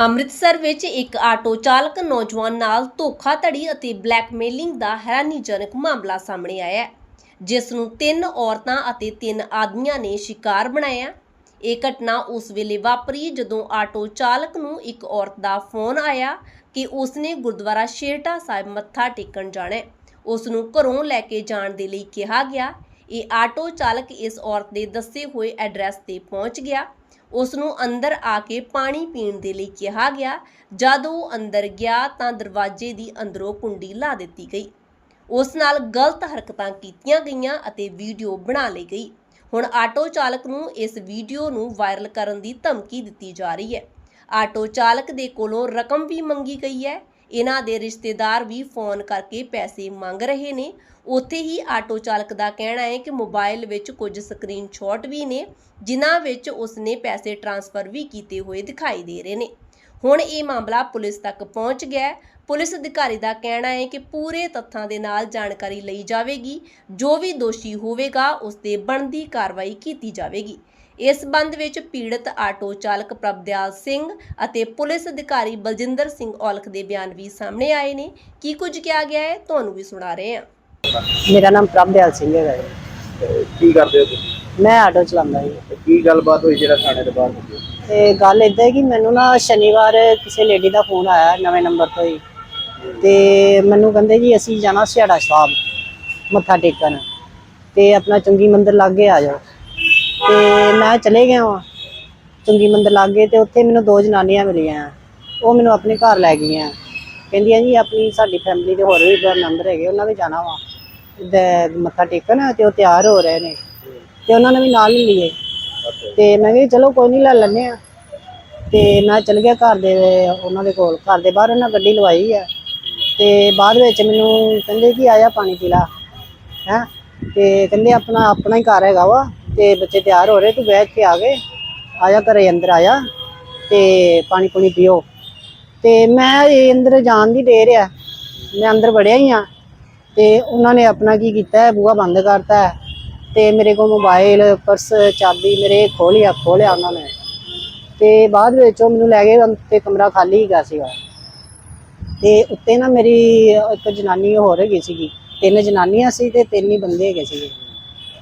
ਅੰਮ੍ਰਿਤਸਰ ਵਿੱਚ ਇੱਕ ਆਟੋ ਚਾਲਕ ਨੌਜਵਾਨ ਨਾਲ ਧੋਖਾਧੜੀ ਅਤੇ ਬਲੈਕਮੇਲਿੰਗ ਦਾ ਹੈਰਾਨੀਜਨਕ ਮਾਮਲਾ ਸਾਹਮਣੇ ਆਇਆ ਹੈ, ਜਿਸ ਨੂੰ ਤਿੰਨ ਔਰਤਾਂ ਅਤੇ ਤਿੰਨ ਆਦਮੀਆਂ ਨੇ ਸ਼ਿਕਾਰ ਬਣਾਇਆ ਇਹ ਘਟਨਾ ਉਸ ਵੇਲੇ ਵਾਪਰੀ ਜਦੋਂ ਆਟੋ ਚਾਲਕ ਨੂੰ ਇੱਕ ਔਰਤ ਦਾ ਫੋਨ ਆਇਆ ਕਿ ਉਸਨੇ ਗੁਰਦੁਆਰਾ ਸ਼ੇਰਟਾ ਸਾਹਿਬ ਮੱਥਾ ਟੇਕਣ ਜਾਣਾ ਹੈ। ਉਸ ਨੂੰ ਘਰੋਂ ਲੈ ਕੇ ਜਾਣ ਦੇ ਲਈ ਕਿਹਾ ਗਿਆ। ਇਹ ਆਟੋ ਚਾਲਕ ਇਸ ਔਰਤ ਦੇ ਦੱਸੇ ਹੋਏ ਐਡਰੈਸ ਤੇ ਪਹੁੰਚ ਗਿਆ। ਉਸ ਨੂੰ ਅੰਦਰ ਆ ਕੇ ਪਾਣੀ ਪੀਣ ਦੇ ਲਈ ਕਿਹਾ ਗਿਆ। ਜਦ ਉਹ ਅੰਦਰ ਗਿਆ ਤਾਂ ਦਰਵਾਜ਼ੇ ਦੀ ਅੰਦਰੋਂ ਕੁੰਡੀ ਲਾ ਦਿੱਤੀ ਗਈ। ਉਸ ਨਾਲ ਗਲਤ ਹਰਕਤਾਂ ਕੀਤੀਆਂ ਗਈਆਂ ਅਤੇ ਵੀਡੀਓ ਬਣਾ ਲਈ ਗਈ। ਹੁਣ ਆਟੋ ਚਾਲਕ ਨੂੰ ਇਸ ਵੀਡੀਓ ਨੂੰ ਵਾਇਰਲ ਕਰਨ ਦੀ ਧਮਕੀ ਦਿੱਤੀ ਜਾ ਰਹੀ ਹੈ। ਆਟੋ ਚਾਲਕ ਦੇ ਕੋਲੋਂ ਰਕਮ ਵੀ ਮੰਗੀ ਗਈ ਹੈ। ਇਹਨਾਂ ਦੇ ਰਿਸ਼ਤੇਦਾਰ ਵੀ ਫੋਨ ਕਰਕੇ ਪੈਸੇ ਮੰਗ ਰਹੇ ਨੇ। ਉੱਥੇ ਹੀ ਆਟੋ ਚਾਲਕ ਦਾ ਕਹਿਣਾ ਹੈ ਕਿ ਮੋਬਾਈਲ ਵਿੱਚ ਕੁਝ ਸਕਰੀਨਸ਼ਾਟ ਵੀ ਨੇ, ਜਿਨ੍ਹਾਂ ਵਿੱਚ ਉਸਨੇ ਪੈਸੇ ਟ੍ਰਾਂਸਫਰ ਵੀ ਕੀਤੇ ਹੋਏ ਦਿਖਾਈ ਦੇ ਰਹੇ ਨੇ। ਹੁਣ ਇਹ ਮਾਮਲਾ ਪੁਲਿਸ ਤੱਕ ਪਹੁੰਚ ਗਿਆ ਪੁਲਿਸ ਅਧਿਕਾਰੀ ਦਾ ਕਹਿਣਾ ਹੈ ਕਿ ਪੂਰੇ ਤੱਥਾਂ ਦੇ ਨਾਲ ਜਾਣਕਾਰੀ ਲਈ ਜਾਵੇਗੀ। ਜੋ ਵੀ ਦੋਸ਼ੀ ਹੋਵੇਗਾ ਉਸ ਤੇ ਬਣਦੀ ਕਾਰਵਾਈ ਕੀਤੀ ਜਾਵੇਗੀ। ਇਸ ਸੰਬੰਧ ਵਿੱਚ ਪੀੜਤ ਆਟੋ ਚਾਲਕ ਪ੍ਰਭਦਿਆਲ ਸਿੰਘ ਅਤੇ ਪੁਲਿਸ ਅਧਿਕਾਰੀ ਬਲਜਿੰਦਰ ਸਿੰਘ ਔਲਖ ਦੇ ਬਿਆਨ ਵੀ ਸਾਹਮਣੇ ਆਏ ਨੇ। ਕੀ ਕੁਝ ਕਿਹਾ ਗਿਆ ਹੈ? ਤੁਹਾਨੂੰ ਵੀ ਸੁਣਾ ਰਹੇ ਹਾਂ। ਮੇਰਾ ਨਾਮ ਪ੍ਰਭਦਿਆਲ ਸਿੰਘ ਹੈਗਾ ਜੀ। ਕੀ ਕਰਦੇ ਹੋ ਤੁਸੀਂ? ਮੈਂ ਆਟੋ ਚਲਾਉਂਦਾ ਜੀ। ਤੇ ਕੀ ਗੱਲਬਾਤ ਹੋਈ ਜਿਹੜਾ ਥਾਣੇ ਦੇ ਬਾਹਰ ਹੋਈ ਤੇ ਗੱਲ ਇਦਾਂ ਹੈ ਕਿ ਮੈਨੂੰ ਨਾ ਸ਼ਨੀਵਾਰ ਕਿਸੇ ਲੇਡੀ ਦਾ ਫੋਨ ਆਇਆ ਨਵੇਂ ਨੰਬਰ ਤੋਂ ਹੀ। ਤੇ ਮੈਨੂੰ ਕਹਿੰਦੇ ਜੀ ਅਸੀਂ ਜਾਣਾ ਸਿਆੜਾ ਸਾਹਿਬ ਮੱਥਾ ਟੇਕਣ। ਤੇ ਆਪਣਾ ਚੰਗੀ ਮੰਦਿਰ ਲਾਗੇ ਆ ਜਾਓ। ਤੇ ਮੈਂ ਚਲੇ ਗਿਆ ਵਾਂ ਚੰਗੀ ਮੰਦਰ ਲਾਗੇ ਤੇ ਉੱਥੇ ਮੈਨੂੰ ਦੋ ਜਨਾਨੀਆਂ ਮਿਲੀਆਂ। ਉਹ ਮੈਨੂੰ ਆਪਣੇ ਘਰ ਲੈ ਗਈਆਂ। ਕਹਿੰਦੀਆਂ ਜੀ, ਆਪਣੀ ਸਾਡੀ ਫੈਮਿਲੀ ਦੇ ਹੋਰ ਵੀ ਮੈਂਬਰ ਹੈਗੇ, ਉਹਨਾਂ ਵੀ ਜਾਣਾ ਵਾ। ਤੇ ਮੱਥਾ ਟੇਕਣ ਤੇ ਉਹ ਤਿਆਰ ਹੋ ਰਹੇ ਨੇ। ਤੇ ਉਹਨਾਂ ਨੇ ਵੀ ਨਾਲ ਹੀ ਲਈਏ ਅੱਛਾ ਤੇ ਮੈਂ ਕਿਹਾ, ਚਲੋ ਕੋਈ ਨਹੀਂ, ਲੈ ਲੈਨੇ ਆ ਤੇ ਮੈਂ ਚਲ ਗਿਆ ਘਰ ਦੇ, ਉਹਨਾਂ ਦੇ ਕੋਲ। ਘਰ ਦੇ ਬਾਹਰ ਉਹਨਾਂ ਗੱਡੀ ਲਵਾਈ ਆ। ਤੇ ਬਾਅਦ ਵਿੱਚ ਮੈਨੂੰ ਕਹਿੰਦੇ ਕਿ ਆਇਆ ਪਾਣੀ ਪੀ ਲਾ। ਹੈ? ਤੇ ਕਹਿੰਦੇ, ਆਪਣਾ ਆਪਣਾ ਹੀ ਘਰ ਹੈਗਾ ਵਾ। ਤੇ ਬੱਚੇ ਤਿਆਰ ਹੋ ਰਹੇ, ਤੂੰ ਬੈਠ ਕੇ, ਆ ਗਏ ਆਇਆ ਘਰੇ, ਅੰਦਰ ਆਇਆ ਤੇ ਪਾਣੀ ਪੂਣੀ ਪੀਓ। ਤੇ ਮੈਂ ਇਹ ਅੰਦਰ ਜਾਣ ਦੀ ਦੇਰ ਆ। ਮੈਂ ਅੰਦਰ ਵੜਿਆ ਹੀ ਆ ਤੇ ਉਹਨਾਂ ਨੇ ਆਪਣਾ ਕੀ ਕੀਤਾ ਹੈ, ਬੂਹਾ ਬੰਦ ਕਰਤਾ ਹੈ ਤੇ ਮੇਰੇ ਕੋਲ ਮੋਬਾਈਲ ਪਰਸ ਚਾਬੀ ਮੇਰੇ ਖੋਲਿਆ ਖੋਲਿਆ ਉਹਨਾਂ ਨੇ। ਤੇ ਬਾਅਦ ਵਿੱਚ ਉਹ ਮੈਨੂੰ ਲੈ ਗਏ ਤੇ ਕਮਰਾ ਖਾਲੀ ਹੈਗਾ ਸੀਗਾ। ਤੇ ਉੱਤੇ ਨਾ ਮੇਰੀ ਇੱਕ ਜਨਾਨੀ ਹੋਰ ਹੈਗੀ ਸੀਗੀ। ਤਿੰਨ ਜਨਾਨੀਆਂ ਸੀ ਤੇ ਤਿੰਨ ਹੀ ਬੰਦੇ ਹੈਗੇ ਸੀਗੇ।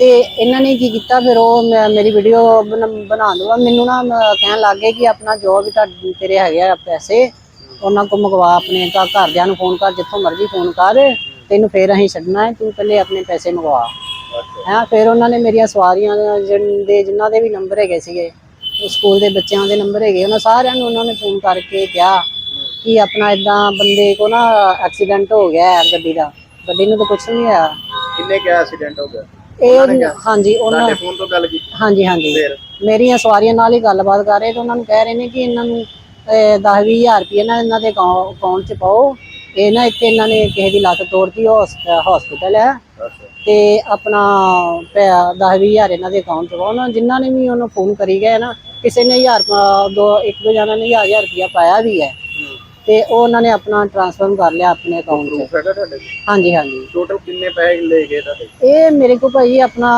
ਤੇ ਇਹਨਾਂ ਨੇ ਕੀ ਕੀਤਾ ਫਿਰ ਉਹ ਮੈਂ- ਮੇਰੀ ਵੀਡੀਓ ਬਣਾ ਦੂਗਾ ਮੈਨੂੰ ਨਾ ਮ- ਕਹਿਣ ਲੱਗ ਗਏ ਕਿ ਆਪਣਾ ਜੋ ਵੀ ਤੁਹਾਡੇ ਤੇਰੇ ਹੈਗੇ ਆ ਪੈਸੇ। ਉਹਨਾਂ ਕੋ ਮੰਗਵਾ ਆਪਣੇ ਘਰ ਘਰਦਿਆਂ ਨੂੰ ਫੋਨ ਕਰ ਜਿੱਥੋਂ ਮਰਜ਼ੀ ਫੋਨ ਕਰ। ਤੈਨੂੰ ਫੇਰ ਅਸੀਂ ਛੱਡਣਾ ਹੈ ਤੂੰ ਪਹਿਲੇ ਆਪਣੇ ਪੈਸੇ ਮੰਗਵਾ। ਹੈਂ ਫਿਰ ਉਹਨਾਂ ਨੇ ਮੇਰੀਆਂ ਸਵਾਰੀਆਂ ਜਿਨ- ਦੇ ਜਿਨ੍ਹਾਂ ਦੇ ਵੀ ਨੰਬਰ ਹੈਗੇ ਸੀਗੇ ਉਹ ਸਕੂਲ ਦੇ ਬੱਚਿਆਂ ਦੇ ਨੰਬਰ ਹੈਗੇ ਉਹਨਾਂ ਸਾਰਿਆਂ ਨੂੰ ਉਹਨਾਂ ਨੇ ਫੋਨ ਕਰਕੇ ਕਿਹਾ ਕਿ ਆਪਣਾ ਇਦਾਂ ਬੰਦੇ ਕੋ ਨਾ ਐਕਸੀਡੈਂਟ ਹੋ ਗਿਆ ਹੈ ਗੱਡੀ ਦਾ। ਗੱਡੀ ਨੂੰ ਤਾਂ ਕੁਝ ਨਹੀਂ ਹੋਇਆ। ਕਿੰਨੇ ਕਿਹਾ ਐਕਸੀਡੈਂਟ ਹੋ ਗਿਆ ਇਹ ਹਾਂਜੀ ਉਹਨਾਂ ਤੁਹਾਡੇ ਫੋਨ ਤੋਂ ਗੱਲ ਕੀਤੀ। ਹਾਂਜੀ ਹਾਂਜੀ। ਮੇਰੀਆਂ ਸਵਾਰੀਆਂ ਨਾਲ ਹੀ ਗੱਲਬਾਤ ਕਰ ਰਹੇ ਤੇ ਉਹਨਾਂ ਨੂੰ ਕਹਿ ਰਹੇ ਨੇ ਕਿ ਇਹਨਾਂ ਨੂੰ 10 ਹਜ਼ਾਰ ਰੁਪਏ ਨਾ ਇਹਨਾਂ ਦੇ ਅਕਾਊਂਟ 'ਚ ਪਾਓ। ਇਹ ਨਾ ਇੱਥੇ ਇਹਨਾਂ ਨੇ ਕਿਸੇ ਦੀ ਲੱਤ ਤੋੜਤੀ ਹਸਪੀਟਲ ਹੈ। ਤੇ ਆਪਣਾ 10 ਹਜ਼ਾਰ ਇਹਨਾਂ ਦੇ ਅਕਾਊਂਟ 'ਚ ਪਾਓ। ਨਾ ਜਿਨ੍ਹਾਂ ਨੇ ਵੀ ਉਹਨੂੰ ਫੋਨ ਕਰੀ ਗਏ ਨਾ ਕਿਸੇ ਨੇ ਹਜ਼ਾਰ ਦੋ ਇੱਕ ਦੋ ਜਣਾਂ ਨੇ ਹਜ਼ਾਰ ਰੁਪਇਆ ਪਾਇਆ ਵੀ ਹੈ। ਤੇ ਉਹ ਉਹਨਾਂ ਨੇ ਆਪਣਾ ਟ੍ਰਾਂਸਫਰ ਕਰ ਲਿਆ ਆਪਣੇ ਅਕਾਊਂਟ 'ਚ। ਹੈਗਾ ਤੁਹਾਡੇ ਹਾਂਜੀ ਹਾਂਜੀ। ਟੋਟਲ ਕਿੰਨੇ ਪੈਸੇ ਲੈ ਗਏ ਤੁਹਾਡੇ? ਇਹ ਮੇਰੇ ਕੋਲ ਭਾਈ ਆਪਣਾ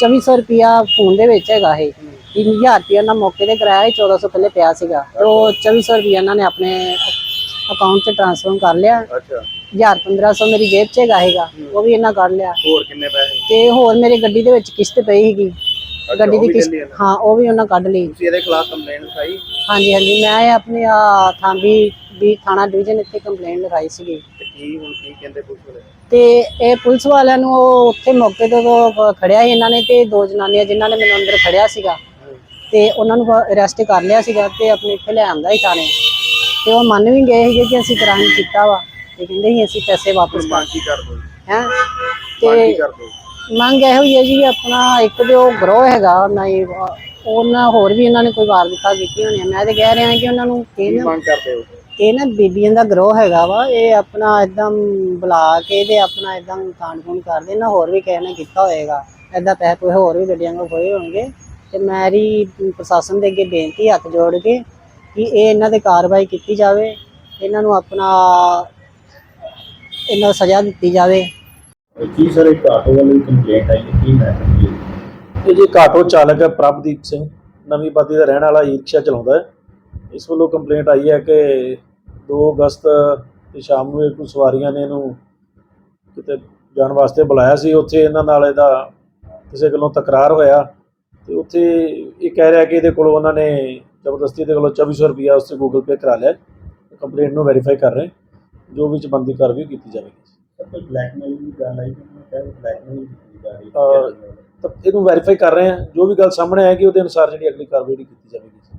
2400 ਰੁਪਿਆ ਫੋਨ ਦੇ ਵਿੱਚ ਹੈਗਾ ਇਹ। 3000 ਰੁਪਿਆ ਨਾ ਮੌਕੇ ਤੇ ਕਰਾਇਆ ਸੀ 1400 ਪਹਿਲੇ ਪਿਆ ਸੀਗਾ। ਤੇ ਉਹ 2400 ਰੁਪਿਆ ਇਹਨਾਂ ਨੇ ਆਪਣੇ ਅਕਾਊਂਟ 'ਚ ਟ੍ਰਾਂਸਫਰ ਕਰ ਲਿਆ। ਅੱਛਾ। 1000 1500 ਮੇਰੀ ਜੇਬ 'ਚ ਹੈਗਾ ਹੈਗਾ ਉਹ ਵੀ ਇਹਨਾਂ ਕੱਢ ਲਿਆ। ਹੋਰ ਕਿੰਨੇ ਪੈਸੇ? ਤੇ ਹੋਰ ਮੇਰੇ ਗੱਡੀ ਦੇ ਵਿੱਚ ਕਿਸ਼ਤ ਪਈ ਸੀਗੀ। ਅੱਛਾ, ਗੱਡੀ ਦੀ ਕਿਸ਼ਤ। ਹਾਂ ਉਹ ਵੀ ਉਹਨਾਂ ਕੱਢ ਲਈ। ਤੁਸੀਂ ਇਹਦੇ ਖਿਲਾਫ ਕੰਪਲੇਂਟ ਲਿਖਾਈ? ਹਾਂਜੀ ਹਾਂਜੀ ਮੈਂ ਆਪਣੇ ਆ ਥਾਂਬੀ ਵੀ ਥਾਣਾ ਡਿਵੀਜ਼ਨ ਇੱਥੇ ਕੰਪਲੇਂਟ ਲਗਾਈ ਸੀਗੀ। ਤੇ ਕੀ ਹੁਣ ਕੀ ਕਹਿੰਦੇ ਪੁਲਿਸ ਵਾਲੇ? ਤੇ ਇਹ ਪੁਲਿਸ ਵਾਲਿਆਂ ਨੂੰ ਉਹ ਉੱਥੇ ਮੌਕੇ ਤੇ ਖੜਿਆ ਸੀ ਇਹਨਾਂ ਨੇ ਤੇ ਦੋ ਜਨਾਨੀਆਂ ਜਿਨ੍ਹਾਂ ਨੇ ਮੈਨੂੰ ਅੰਦਰ ਖੜਿਆ ਸੀਗਾ। ਤੇ ਉਹਨਾਂ ਨੂੰ ਅਰੈਸਟ ਕਰ ਲਿਆ ਸੀਗਾ ਤੇ ਆਪਣੇ ਇੱਥੇ ਲੈ ਆਂਦਾ ਹੀ ਥਾਣੇ। ਤੇ ਉਹ ਮੰਨ ਵੀ ਗਏ ਸੀਗੇ ਕਿ ਅਸੀਂ ਕ੍ਰਾਈਮ ਕੀਤਾ ਵਾ। ਤੇ ਕਹਿੰਦੇ ਸੀ ਅਸੀਂ ਪੈਸੇ ਵਾਪਸ ਮੰਗ ਕੀ ਕਰ ਦੋ ਹੈ? ਤੇ ਕਰ ਦੋ ਮੰਗ ਇਹੋ ਹੀ ਹੈ ਜੀ ਆਪਣਾ ਇੱਕ ਤੇ ਉਹ ਗਰੋਹ ਹੈਗਾ ਨਾ ਉਹਨਾਂ ਹੋਰ ਵੀ ਇਹਨਾਂ ਨੇ ਕੋਈ ਵਾਰਦਾਤਾਂ ਕੀਤੀਆਂ ਹੋਣੀਆਂ ਮੈਂ ਤੇ ਕਹਿ ਰਿਹਾ ਕਿ ਉਹਨਾਂ ਨੂੰ ਕੀ ਇਹ ਨਾ ਮੰਗ ਕਰਦੇ ਹੋ? ਇਹ ਨਾ ਬੀਬੀਆਂ ਦਾ ਗਰੋਹ ਹੈਗਾ ਵਾ ਇਹ ਆਪਣਾ ਇਦਾਂ ਬੁਲਾ ਕੇ ਤੇ ਆਪਣਾ ਇਦਾਂ ਕਾਂਡ ਕੂੰਡ ਕਰਦੇ ਨਾ ਹੋਰ ਵੀ ਕਿਸੇ ਨੇ ਕੀਤਾ ਹੋਏਗਾ। ਏਦਾਂ ਪੈਸੇ ਕੋਈ ਹੋਰ ਵੀ ਗੱਡੀਆਂ ਕੋ ਖੋਏ ਹੋਣਗੇ। ਤੇ ਮੇਰੀ ਪ੍ਰਸ਼ਾਸਨ ਦੇ ਅੱਗੇ ਬੇਨਤੀ ਹੱਥ ਜੋੜ ਕੇ ਕਿ ਇਹ ਇਹਨਾਂ ਤੇ ਕਾਰਵਾਈ ਕੀਤੀ ਜਾਵੇ ਇਹਨਾਂ ਨੂੰ ਆਪਣਾ ਇਹਨਾਂ ਨੂੰ ਸਜ਼ਾ ਦਿੱਤੀ ਜਾਵੇ। ਕੀ ਸਰ ਇੱਕ ਆਟੋ ਵਾਲੀ ਕੰਪਲੇਂਟ ਆਈ ਹੈ ਕੀ ਮੈਟਰ ਕੀ ਹੈ ਇਹ ਜੀ ਕਾਟੋ ਚਾਲਕ ਹੈ, ਪ੍ਰਭਦੀਪ ਸਿੰਘ, ਨਵੀਂ ਬਾਦੀ ਦਾ ਰਹਿਣ ਵਾਲਾ ਈ ਰਿਕਸ਼ਾ ਚਲਾਉਂਦਾ ਹੈ। ਇਸ ਵੱਲੋਂ ਕੰਪਲੇਂਟ ਆਈ ਹੈ ਕਿ 2 ਅਗਸਤ ਦੀ ਸ਼ਾਮ ਨੂੰ ਇਹ ਕੁਝ ਸਵਾਰੀਆਂ ਨੇ ਇਹਨੂੰ ਕਿਤੇ ਜਾਣ ਵਾਸਤੇ ਬੁਲਾਇਆ ਸੀ। ਉੱਥੇ ਇਹਨਾਂ ਨਾਲ ਇਹਦਾ ਕਿਸੇ ਗੱਲੋਂ ਤਕਰਾਰ ਹੋਇਆ ਤੇ ਉੱਥੇ ਇਹ ਕਹਿ ਰਿਹਾ ਕਿ ਇਹਦੇ ਕੋਲੋਂ ਉਹਨਾਂ ਨੇ ਜ਼ਬਰਦਸਤੀ ਇਹਦੇ ਕੋਲੋਂ 2400 ਰੁਪਇਆ ਉਸ ਤੇ ਗੂਗਲ ਪੇ ਕਰਾ ਲਿਆ। ਕੰਪਲੇਂਟ ਨੂੰ ਵੈਰੀਫਾਈ ਕਰ ਰਹੇ ਜੋ ਵਿੱਚ ਬੰਦੀ ਕਾਰਵਾਈ ਕੀਤੀ ਜਾਵੇਗੀ। ਕੋਈ ਬਲੈਕਮੇਲ ਦੀ ਗੱਲ ਆਈ? ਕਿ ਬਲੈਕਮੇਲ ਕੀਤੀ ਜਾ ਰਹੀ ਹੈ ਤਾਂ ਇਹਨੂੰ ਵੈਰੀਫਾਈ ਕਰ ਰਹੇ ਹਾਂ। ਜੋ ਵੀ ਗੱਲ ਸਾਹਮਣੇ ਆਏਗੀ, ਉਹਦੇ ਅਨੁਸਾਰ ਜਿਹੜੀ ਅਗਲੀ ਕਾਰਵਾਈ ਕੀਤੀ ਜਾਵੇਗੀ।